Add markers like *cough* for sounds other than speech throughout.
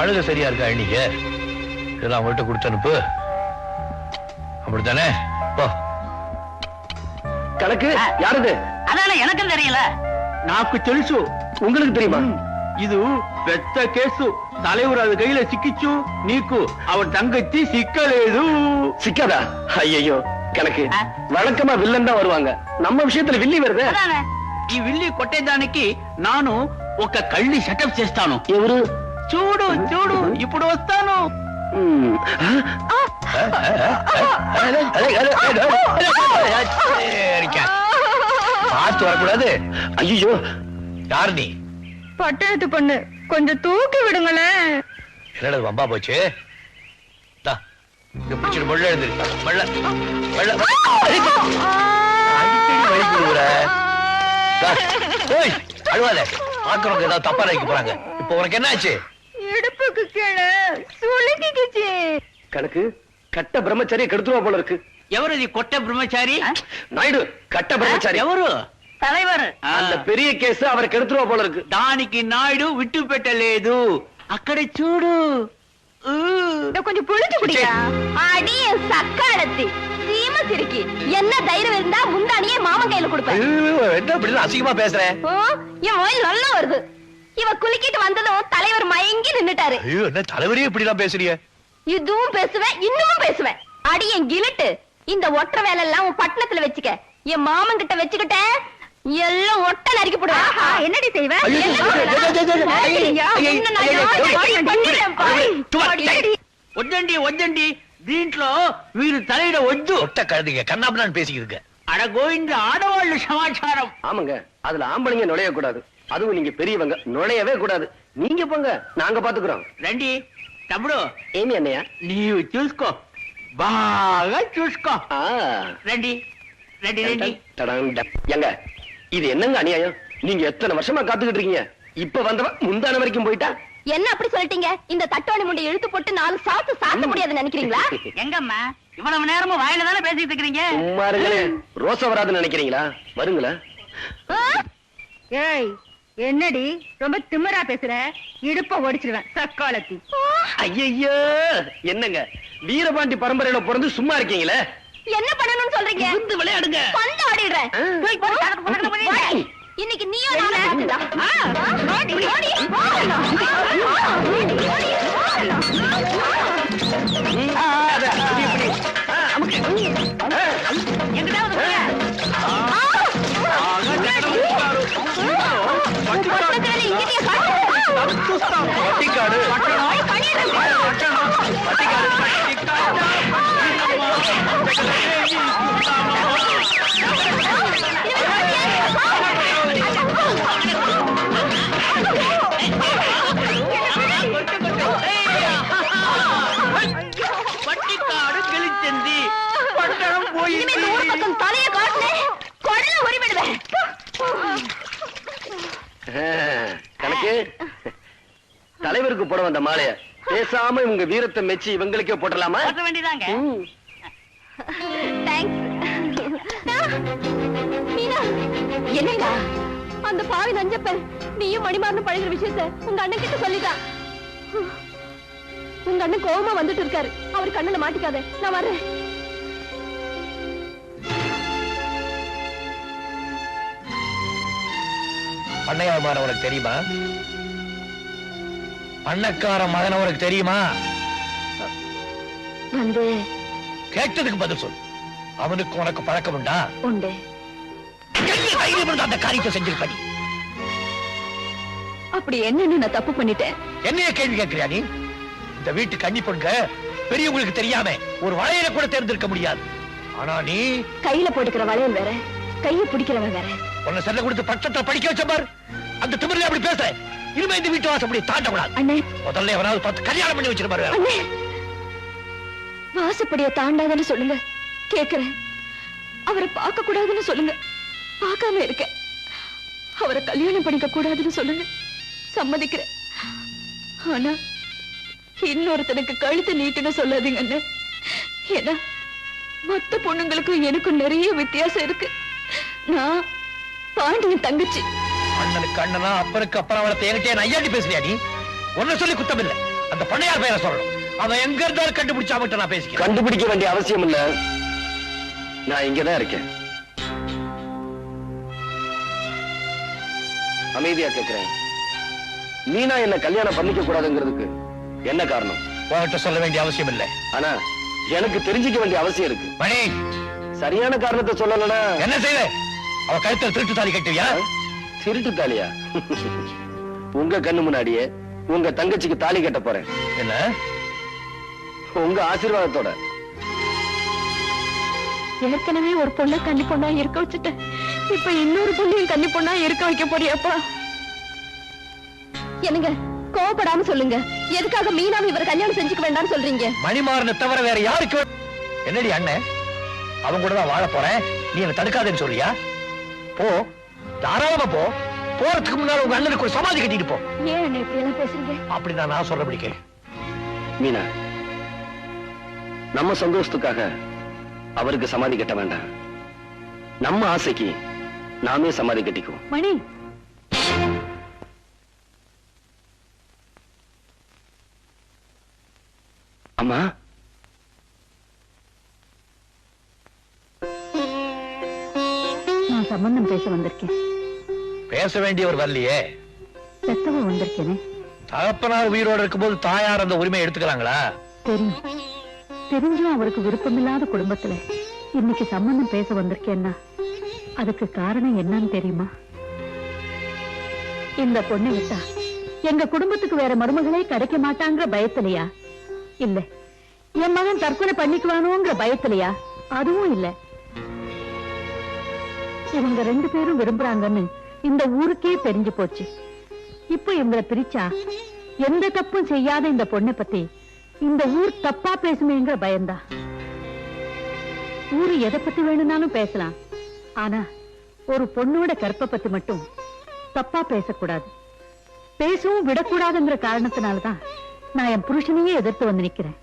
அழுக சரியா இருக்கா நீங்க இதெல்லாம் அவங்கள்ட்ட கொடுத்து அனுப்பு. அப்படித்தானே? போ. கணக்கு யாருது? அதான எனக்கும் தெரியல. நாக்கு தெளிச்சு உங்களுக்கு தெரியுமா? இது பெத்த கேசு. தலைவர் அது கையில சிக்கிச்சு நீக்கு. அவன் தங்கச்சி சிக்கலேது. சிக்காதா? ஐயோ கணக்கு. வழக்கமா வில்லன் தான் வருவாங்க. நம்ம விஷயத்துல வில்லி வருது. வில்லி విల్లి కొట్టేదానికి నాను ఒక కళ్ళి సెటప్ చేస్తాను. ఎవరు చూడు చూడు ఇప్పుడు వస్తాను ம். இருக்கேன். பார்த்து வரக்கூடாது ஐயோ யார் நீ பட்டணத்து பொண்ணு கொஞ்சம் தூக்கி விடுங்களேன் என்னடா இது வம்பா போச்சு தா, இங்க பிடிச்சிட்டு மொள்ள எழுந்திரு மொள்ள மொள்ள அடிக்கடி வழி கொடுக்குற தா, ஏய், அழுவாத பாக்குறவங்க ஏதாவது தப்பா நினைக்க போறாங்க இப்போ உனக்கு என்ன ஆச்சு இடுப்புக்கு கீழே சுளுக்கிக்குச்சு கணக்கு கட்ட பிரம்மச்சாரிய கெடுத்துருவா போல இருக்கு ఎవరిది కొట్ట బ్రహ్మచారి நாயுடு கட்ட பிரம்மச்சாரி ఎవరు தலைவர் அந்த பெரிய கேஸ் அவரை கெடுத்துருவா போல இருக்கு దానికి నాయుడు విట్టు పెట్టలేదు అక్కడ చూడు ఊ. இத கொஞ்சம் புளிச்சு குடியா அடிய சக்காலத்தி சீம சிரிக்கி என்ன தைரியம் இருந்தா முந்தானியே மாமன் கையில கொடுப்பேன் ஐயோ, என்ன இப்படி அசிங்கமா பேசுற ஓ, என் மொயில் நல்லா வருது இவன் குலுக்கிட்டு வந்ததும் தலைவர் மயங்கி நின்னுட்டாரு ஐயோ என்ன தலைவரே இப்படி எல்லாம் பேசுறீங்க இதுவும் பேசுவேன் இன்னமும் பேசுவேன் அடி என் கிலிட்டு இந்த ஒற்ற வேலை எல்லாம் உன் பட்டணத்துல வச்சுக்க என் மாமன் கிட்ட வச்சுக்கிட்ட எல்லாம் ஒட்ட நறுக்கி போடு என்னடி செய்வேன் ஐயோ, ஐயோ, ஐயோ, ஐயோ, ஐயோ, ஐயோ, ஐயோ, ஐயோ, ஐயோ, ஐயோ, ஐயோ, ஐயோ, ஐயோ, ஐயோ, ஐயோ, ஐயோ, ஐயோ, ஐயோ, ஐயோ, அதுவும் நீங்க பெரியவங்க நுழையவே கூடாது நீங்க போங்க நாங்க பாத்துக்கிறோம் రండి తమ్ముడు ஏமி அண்ணையா నీవు చూసుకో బాగా చూసుకో ஆ. రండి రండి రండి தடாங் டப். ஏங்க இது என்னங்க அநியாயம் நீங்க எத்தனை வருஷமா காத்துக்கிட்டு இருக்கீங்க இப்ப வந்தவன் முந்தான வரைக்கும் போயிட்டா என்ன அப்படி சொல்லிட்டீங்க இந்த தட்டோணி முண்டை இழுத்து போட்டு நாலு சாத்து சாத்த முடியாதுன்னு நினைக்கிறீங்களா *laughs* எங்கம்மா இவ்வளவு நேரமும் வாயில தானே பேசிட்டு இருக்கிறீங்க சும்மா இருங்களே ரோச வராதுன்னு நினைக்கிறீங்களா வருங்களா ஏய் என்னடி ரொம்ப திமிரா பேசுற? இடுப்ப ஒடிச்சிருவேன் சக்காலத்தி. ஐயோ என்னங்க? வீரபாண்டி பரம்பரையில பிறந்து சும்மா இருக்கீங்களே? என்ன பண்ணணும்னு சொல்றீங்க? வந்து விளையாடுங்க. பந்து ஆடிடுறேன். வந்த மாலைய. பேசாம இவங்க வீரத்தை மெச்சி இவங்களுக்கே போட்டலாமா போட்ட வேண்டியதாங்க. ம். Thanks. மீனா, என்னடா அந்த பாவி நஞ்சப்பன் நீயும் மணிமாறனும் பழகுற விஷயத்த உங்க அண்ணன் கிட்ட சொல்லிட்டான். உங்க அண்ணன் கோவமா வந்துட்டு இருக்காரு. அவர் கண்ணுல மாட்டிக்காத. நான் வர்றேன். பண்ணையார் மகன் உனக்கு தெரியுமா? பண்ணக்கார மகன் உனக்கு தெரியுமா? வந்து கேட்டதுக்கு பதில் சொல். அவனுக்கு உனக்கு பழக்கம் உண்டா? உண்டு. என்ன தைரியம் இருந்தா அந்த காரியத்தை செஞ்சிருப்ப நீ அப்படி என்னன்னு நான் தப்பு பண்ணிட்டேன். என்னைய கேள்வி கேட்கிறியா நீ? இந்த வீட்டு கன்னி பொண்க பெரியவங்களுக்கு தெரியாம ஒரு வளையல கூட தேர்ந்தெடுக்க முடியாது. ஆனா நீ? கையில போட்டுக்கிற வளையல் வேற கைய பிடிக்கிறவன் வேற. உன்னை செல்ல கொடுத்து பட்சத்துல படிக்க வச்ச பாரு. அந்த திமிரில அப்படி பேசுற இனிமே இந்த வீட்டு வாசப்படி தாண்டக்கூடாது. அண்ணே. முதல்ல எவனாவது பார்த்து கல்யாணம் பண்ணி வச்சிருப்பாரு அண்ணே. வாசப்படிய தாண்டாதன்னு சொல்லுங்க. கேக்குறேன். அவரை பார்க்க கூடாதுன்னு சொல்லுங்க. பார்க்காம இருக்கேன். அவரை கல்யாணம் பண்ணிக்க கூடாதுன்னு சொல்லுங்க. சம்மதிக்கிறேன். ஆனா இன்னொருத்தனுக்கு கழுத்து நீட்டுன்னு சொல்லாதீங்க அண்ணே. ஏன்னா மொத்த பொண்ணுங்களுக்கும் எனக்கும் நிறைய வித்தியாசம் இருக்கு. நான் பாண்டியன் தங்கச்சி. அண்ணனுக்கு அண்ணனா அப்பனுக்கு அப்புறம் அவளை என்கிட்ட நையாண்டி பேசுறியா நீ? ஒன்ன சொல்லி குத்தம் இல்ல அந்த பண்ணையார் பெயரை சொல்லணும். அவன் எங்க இருந்தாலும் கண்டுபிடிச்சா மட்டும் நான் பேசிக்கிறேன். கண்டுபிடிக்க வேண்டிய அவசியம் இல்ல நான் இங்கதான் இருக்கேன். அமைதியா கேக்குறேன். மீனா என்ன கல்யாணம் பண்ணிக்க கூடாதுங்கிறதுக்கு என்ன காரணம்? உன்கிட்ட சொல்ல வேண்டிய அவசியம் இல்ல. ஆனா எனக்கு தெரிஞ்சுக்க வேண்டிய அவசியம் இருக்கு. மணி! சரியான காரணத்தை சொல்லலனா? என்ன செய்த அவ கழுத்துல திருட்டு தாலி கட்டுவியா திருட்டு தாலியா உங்க கண்ணு முன்னாடியே உங்க தங்கச்சிக்கு தாலி கட்ட போறேன். என்ன? உங்க ஆசீர்வாதத்தோட. ஏற்கனவே ஒரு பொண்ணை கன்னி பொண்ணா இருக்க வச்சுட்டேன். இப்ப இன்னொரு பொண்ணையும் கன்னி பொண்ணா இருக்க வைக்க போறியாப்பா? என்னங்க கோவப்படாம சொல்லுங்க. எதுக்காக மீனாவை இவர் கல்யாணம் செஞ்சுக்க வேண்டாம்னு சொல்றீங்க? மணிமாறனை தவிர வேற யாருக்கு என்னடி அண்ணன் அவன் கூட தான் வாழ போறேன். நீ என்ன தடுக்காதேன்னு சொல்றியா? போ. தாராளமா போ. போறதுக்கு முன்னால உங்க அண்ணனுக்கு ஒரு சமாதி கட்டிட்டு போ. ஏன் இப்படி பேசுறீங்க? அப்படிதான் நான் சொல்றபடி கேளு. மீனா நம்ம சந்தோஷத்துக்காக அவருக்கு சமாதி கட்ட வேண்டாம். நம்ம ஆசைக்கு நாமே சமாதி கட்டிக்குவோம். மணி! அம்மா? நான் சம்பந்தம் பேச வந்திருக்கேன். பேச வேண்டியவர் வரலையே. பெத்தவ வந்திருக்கேனே. தகப்பனார் உயிரோடு இருக்கும்போது தாயார் அந்த உரிமை எடுத்துக்கலாங்களா? தெரியும். தெரிஞ்சும் அவருக்கு விருப்பமில்லாத குடும்பத்துல இன்னைக்கு சம்பந்தம் பேச வந்திருக்கேன்னா அதுக்கு காரணம் என்னன்னு தெரியுமா? இந்த பொண்ணை விட்டா எங்க குடும்பத்துக்கு வேற மருமகளே கிடைக்க மாட்டாங்கிற பயத்திலையா? இல்ல என் மகன் தற்கொலை பண்ணிக்குவானோங்கிற பயத்திலையா? அதுவும் இல்ல. இவங்க ரெண்டு பேரும் விரும்புறாங்கன்னு இந்த ஊருக்கே தெரிஞ்சு போச்சு. இப்போ இவங்களை பிரிச்சா எந்த தப்பும் செய்யாத இந்த பொண்ணை பத்தி இந்த ஊர் தப்பா பேசுமேங்கிற பயந்தா. ஊரு எதை பத்தி வேணும்னாலும் பேசலாம். ஆனா ஒரு பொண்ணோட கற்பை பத்தி மட்டும் தப்பா பேசக்கூடாது. பேசவும் விடக்கூடாதுங்கிற காரணத்தினாலதான் நான் என் புருஷனையே எதிர்த்து வந்து நிக்கிறேன்.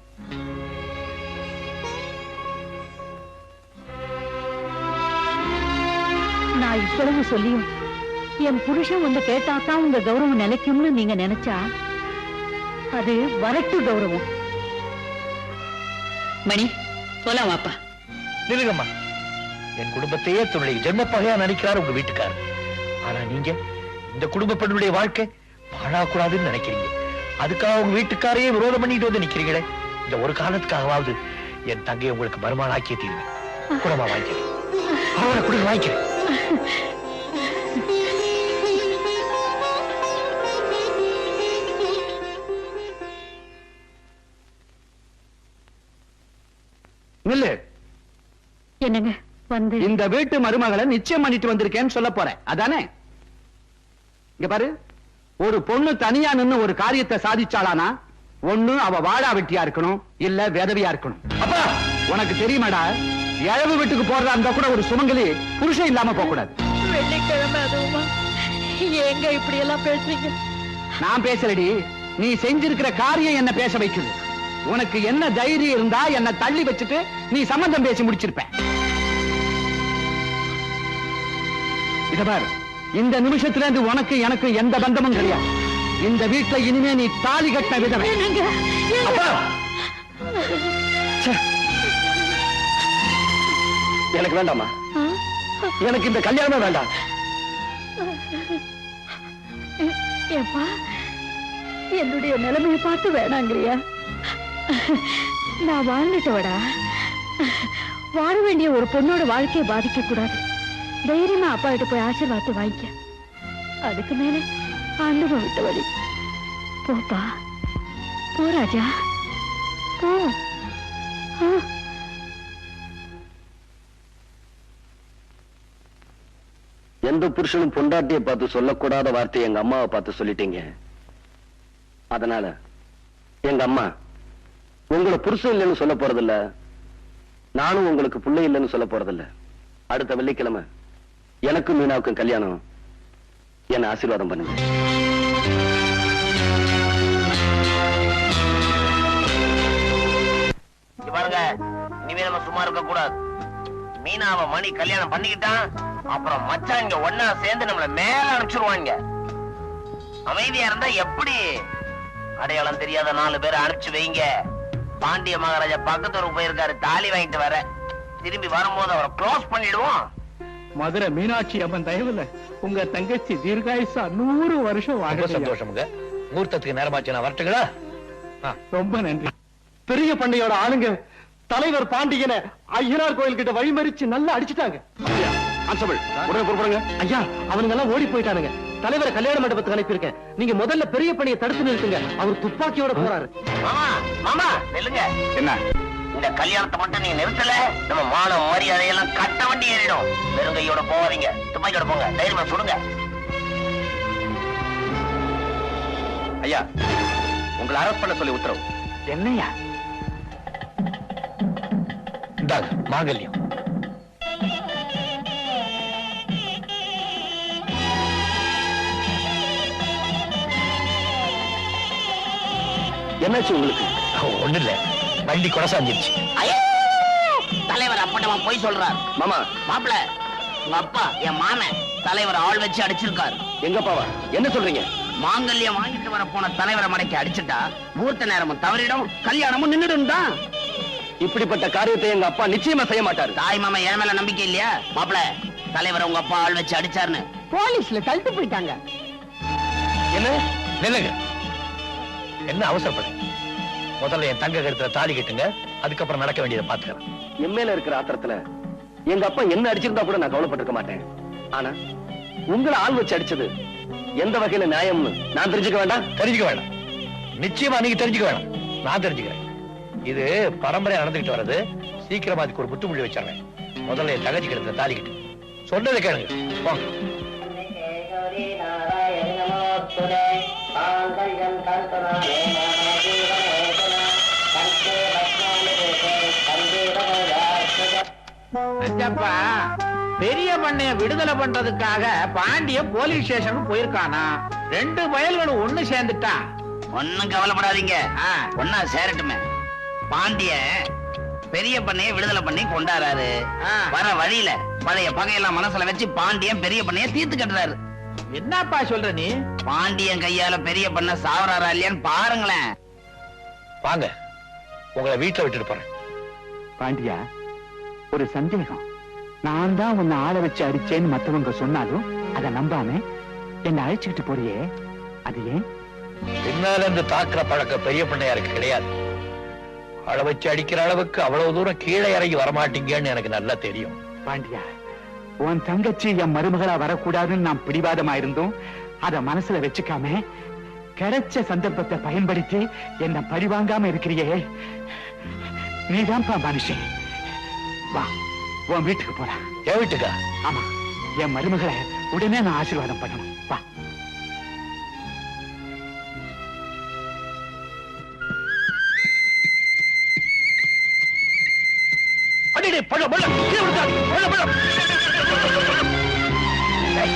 நான் இவ்வளவு சொல்லியும் என் புருஷன் வந்து கேட்டாதான் உங்க கௌரவம் நிலைக்கும்னு நீங்க நினைச்சா அது வரட்டு கௌரவம். மணி போலாம் வாப்பா. நிலுங்கம்மா என் குடும்பத்தையே தன்னுடைய ஜென்ம பகையா நினைக்கிறார் உங்க வீட்டுக்காரர் ஆனா நீங்க இந்த குடும்ப பெண்ணுடைய வாழ்க்கை வாழக்கூடாதுன்னு நினைக்கிறீங்க. அதுக்காக உங்க வீட்டுக்காரையே விரோதம் பண்ணிட்டு வந்து நிக்கிறீங்களே. இந்த ஒரு காலத்துக்காகவாவது என் தங்கையை உங்களுக்கு மருமாள் ஆக்கிய தீர்வேன். கூடமா வாங்கிக்கிறேன். அவரை கொடுங்க வாங்கிக்கிறேன். என்னங்க? வந்து. இந்த வீட்டு மருமகளை நிச்சயம் பண்ணிட்டு வந்திருக்கேன்னு சொல்ல போறேன். அதானே? இங்க பாரு. ஒரு பொண்ணு தனியா நின்னு ஒரு காரியத்தை சாதிச்சாளானா ஒண்ணு அவ வாடா வெட்டியா இருக்கணும் இல்ல விதவியா இருக்கணும். அப்பா உனக்கு தெரியுமாடா? இழவு வீட்டுக்கு போறதா இருந்தா கூட ஒரு சுமங்கலி புருஷன் இல்லாம போக கூடாது. வெள்ளிக்கிழமை அதுவுமா? எங்க இப்படி எல்லாம் பேசுறீங்க? நான் பேசலடி. நீ செஞ்சிருக்கிற காரியம் என்ன பேச வைக்குது. உனக்கு என்ன தைரியம் இருந்தா என்ன தள்ளி வச்சுட்டு நீ சம்மந்தம் பேசி முடிச்சிருப்ப. இத பாரு. இந்த நிமிஷத்துல இருந்து உனக்கு எனக்கு எந்த பந்தமும் கிடையாது. இந்த வீட்டுல இனிமே நீ தாலி கட்ட ச்சே. எனக்கு வேண்டாமா எனக்கு இந்த கல்யாணமே வேண்டாம். ஏப்பா என்னுடைய நிலைமையை பார்த்து வேணாங்கிறியா? நான் வாழ்ந்துட்டவடா. வாழ வேண்டிய ஒரு பொண்ணோட வாழ்க்கையை பாதிக்க கூடாது தைரியமா அப்பா கிட்ட போய் ஆசீர்வாதத்தை வாங்கிக்க அதுக்கு மேல ஆண்டவன் விட்ட வழி போப்பா போ ராஜா போ எந்த புருஷனும் பொண்டாட்டியை பார்த்து சொல்லக்கூடாத வார்த்தையை எங்க அம்மாவை பார்த்து சொல்லிட்டீங்க அதனால எங்க அம்மா உங்களை புருஷன் இல்லைன்னு சொல்ல போறதில்ல நானும் உங்களுக்கு பிள்ளை இல்லைன்னு சொல்ல போறதில்ல அடுத்த வெள்ளிக்கிழமை எனக்கும் மீனாவுக்கும் கல்யாணம். என்ன ஆசீர்வாதம் பண்ணுங்க. பாருங்க இனிமே நம்ம சும்மா இருக்க கூடாது. மீனாவ மணி கல்யாணம் பண்ணிக்கிட்டான் அப்புறம் மச்சான் ஒன்னா சேர்ந்து நம்மள மேல அனுப்பிச்சிருவாங்க. அமைதியா இருந்தா எப்படி? அடையாளம் தெரியாத நாலு பேரை அனுப்பிச்சு வைங்க. பாண்டிய மகாராஜா பக்கத்தூருக்கு போயிருக்காரு தாலி வாங்கிட்டு வர. திரும்பி வரும்போது அவரை க்ளோஸ் பண்ணிடுவோம். மதுரை மீனாட்சி அம்மன் தயவுல உங்க தங்கச்சி தீர்காயுசா நூறு வருஷம் ரொம்ப வாங்க சந்தோஷமுங்க. முகூர்த்தத்துக்கு நேரமாச்சு நான் வரட்டுங்களா? ஆ, ரொம்ப நன்றி. பெரிய பண்ணையோட ஆளுங்க தலைவர் பாண்டியனை ஐயனார் கோயில் கிட்ட வழிமறிச்சு நல்லா அடிச்சுட்டாங்க. கான்ஸ்டபிள் உடனே புறப்படுங்க. ஐயா அவனுங்க எல்லாம் ஓடி போயிட்டானுங்க. தலைவரை கல்யாண மண்டபத்துக்கு அனுப்பியிருக்கேன். நீங்க முதல்ல பெரிய பணியை தடுத்து நிறுத்துங்க. அவர் துப்பாக்கியோட போறாரு. மாமா மாமா என்ன? இந்த கல்யாணத்தை மட்டும் நீங்க நிறுத்தல. நம்ம மான மரியாதையெல்லாம் கட்ட வண்டி ஏறிடும். வெறுங்கையோட போவாதீங்க துப்பாக்கியோட போங்க. தைரியமா சுடுங்க. ஐயா உங்களை அரெஸ்ட் பண்ண சொல்லி உத்தரவு. என்னையா? மாங்கல்யம். என்னாச்சு உங்களுக்கு? ஒண்ணு இல்ல வண்டி கொடசாஞ்சிருச்சு ஐயோ! தலைவர் அப்பட்டமா போய் சொல்றார். மாமா. மாப்பிள உங்க அப்பா என் மாமன் தலைவர் ஆள் வச்சு அடிச்சிருக்காரு. எங்கப்பாவா? என்ன சொல்றீங்க? மாங்கல்யம் வாங்கிட்டு வர போன தலைவரை மடக்கி அடிச்சுட்டா முகூர்த்த நேரமும் தவறிடும் கல்யாணமும் நின்னுடும் தான். இப்படிப்பட்ட காரியத்தை எங்க அப்பா நிச்சயமா செய்ய மாட்டாரு. தாய் மாமா என் மேல நம்பிக்கை இல்லையா? மாப்பிள தலைவர் உங்க அப்பா ஆள் வச்சு அடிச்சாருன்னு. போலீஸ்ல தள்ளிட்டு போயிட்டாங்க. என்ன? நில்லுங்க. என்ன அவசரப்படு முதல்ல என் தங்க கருத்துல தாலி கட்டுங்க. அதுக்கப்புறம் நடக்க வேண்டியதை பாத்துக்கிறேன். என் மேல இருக்கிற ஆத்திரத்துல எங்க அப்பா என்ன அடிச்சிருந்தா கூட நான் கவலைப்பட்டிருக்க மாட்டேன். ஆனா உங்களை ஆள் வச்சு அடிச்சது எந்த வகையில நியாயம்னு நான் தெரிஞ்சுக்க வேண்டாம்? தெரிஞ்சுக்க வேண்டாம். நிச்சயமா நீங்க தெரிஞ்சுக்க வேண்டாம். நான் தெரிஞ்சுக்கிறேன். இது பரம்பரையா நடந்துகிட்டு வர்றது. சீக்கிரமா அதுக்கு ஒரு முற்றுப்புள்ளி வச்சிடுறேன் முதல்ல என் தகச்சி கட்டு. சொன்னதை கேளுங்க. போங்க நச்சப்பா பெரிய பண்ணைய விடுதலை பண்றதுக்காக பாண்டிய போலீஸ் ஸ்டேஷனுக்கு போயிருக்கானா? ரெண்டு பயல்களும் ஒண்ணு சேர்ந்துட்டா. ஒண்ணும் கவலைப்படாதீங்க. ஒன்னா சேரட்டுமே. பாண்டிய பெரிய பண்ணைய விடுதலை பண்ணி கொண்டாடுறாரு. வர வழியில பழைய பகையெல்லாம் மனசுல வச்சு பாண்டியன் பெரிய பண்ணைய தீர்த்து கட்டுறாரு. என்னப்பா சொல்ற நீ? பாண்டியன் கையால பெரிய பண்ண சாவறாரா இல்லையான்னு பாருங்களேன். வாங்க. உங்களை வீட்டுல விட்டுட்டு போறேன். பாண்டியா? ஒரு சந்தேகம். நான் தான் உன்னை ஆள வச்சு அடிச்சேன்னு மத்தவங்க சொன்னாலும் அதை நம்பாம என்னை அழைச்சுக்கிட்டு போறியே. அது ஏன்? பின்னால இருந்து தாக்குற பழக்கம் பெரிய பண்ணையாருக்கு கிடையாது. அள வச்சு அடிக்கிற அளவுக்கு அவ்வளவு தூரம் கீழே இறங்கி வரமாட்டீங்கன்னு எனக்கு நல்லா தெரியும். பாண்டியா உன் தங்கச்சி என் மருமகளா வரக்கூடாதுன்னு நான் பிடிவாதமா இருந்தோம் அத மனசுல வச்சுக்காம கிடைச்ச சந்தர்ப்பத்தை பயன்படுத்தி என்ன பழிவாங்காம இருக்கிறியே. நீதான்ப்பா மனுஷன். வா உன் வீட்டுக்கு போலாம். என் வீட்டுக்கா? ஆமா என் மருமகளை உடனே நான் ஆசீர்வாதம் பண்ணணும். வா. அடிடே பழம் பழம் பழம் பழம் டேய்,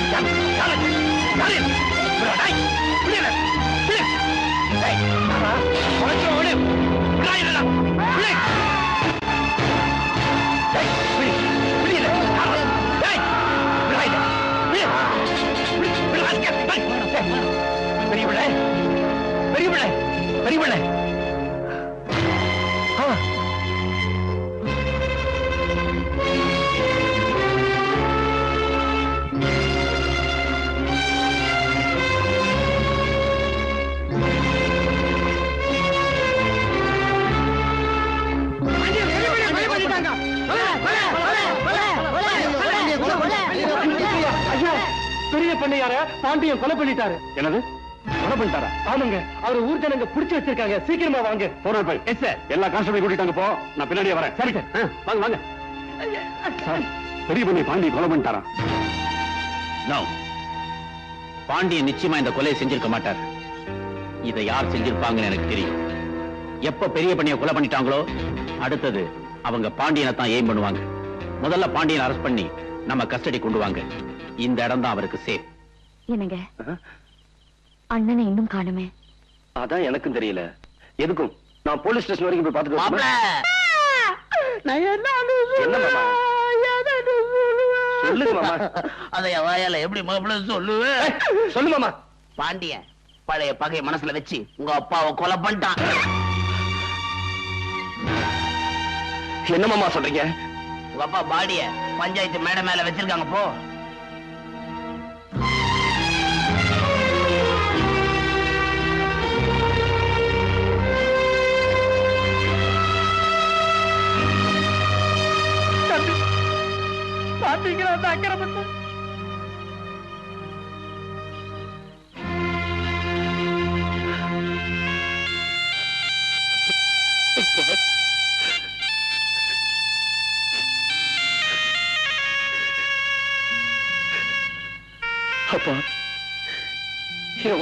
ஐயா பெரிய பண்ணையார பாண்டியன் கொலை பண்ணிட்டாரு. என்னது? கொலை பண்ணிட்டாரா ஆமாங்க. அவர் ஊர் ஜனங்க புடிச்சு வச்சிருக்காங்க. சீக்கிரமா வாங்க. போறேன் போய். எஸ் சார் எல்லா கான்ஸ்டபிள் கூட்டிட்டாங்க போ. நான் பின்னாடியே வரேன். சரி சார் வாங்க வாங்க. சார் பெரிய பண்ணி பாண்டி கொலை பண்ணிட்டாரா? நோ பாண்டியன் நிச்சயமா இந்த கொலையை செஞ்சிருக்க மாட்டார். இதை யார் செஞ்சிருப்பாங்கன்னு எனக்கு தெரியும். எப்ப பெரிய பண்ணிய கொலை பண்ணிட்டாங்களோ அடுத்தது அவங்க பாண்டியனை தான் எய்ம் பண்ணுவாங்க. முதல்ல பாண்டியனை அரெஸ்ட் பண்ணி நம்ம கஸ்டடி கொண்டு வாங்க. இந்த இடம் தான் அவருக்கு சேஃப் என்னங்க? அண்ணனை இன்னும் காணுமே. அதான் எனக்கும் தெரியல. எதுக்கும்? நான் போலீஸ் ஸ்டேஷன் வரைக்கும் போய் மாமா! பாண்டியன் பழைய பகைய மனசுல வச்சு உங்க அப்பாவை கொலை பண்ணிட்டான். என்னமாமா சொல்றீங்க? உங்க அப்பா பாடிய பஞ்சாயத்து மேடை மேல வச்சிருக்காங்க போ.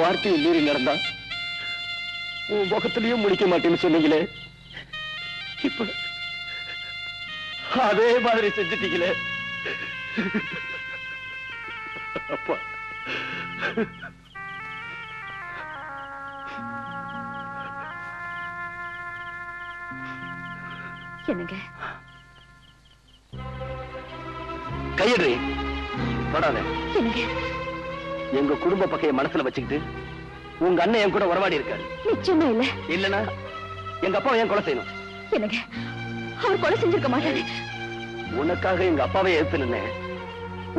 வார்த்தையை மீறி நடந்தா உன் முகத்திலையும் முடிக்க மாட்டேன்னு சொன்னீங்களே. இப்ப அதே மாதிரி செஞ்சுட்டீங்களே. அப்பா. என்னங்க? தொடாத என்னங்க? எங்க குடும்ப பகைய மனசுல வச்சுக்கிட்டு உங்க அண்ணன் என் கூட உறவாடி இருக்காரு. நிச்சயமா இல்ல. இல்லனா எங்க அப்பா ஏன் கொலை செய்யணும்? என்னங்க? அவர் கொலை செஞ்சிருக்க மாட்டாரு. உனக்காக எங்க அப்பாவை எதிர்த்து நின்னேன்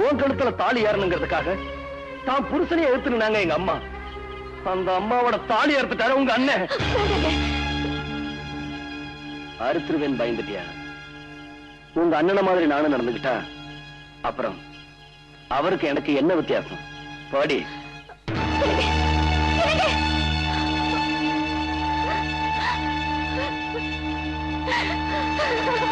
உன் கழுத்துல தாலி ஏறணுங்கிறதுக்காக தான் புருஷனையே எதிர்த்து நின்னாங்க எங்க அம்மா. அந்த அம்மாவோட தாலி அறுத்துட்டாரு உங்க அண்ணன். அறுத்துருவேன் பயந்துட்டியா? உங்க அண்ணனை மாதிரி நானும் நடந்துகிட்டா அப்புறம் அவருக்கு எனக்கு என்ன வித்தியாசம்? பாடி. *laughs* *laughs*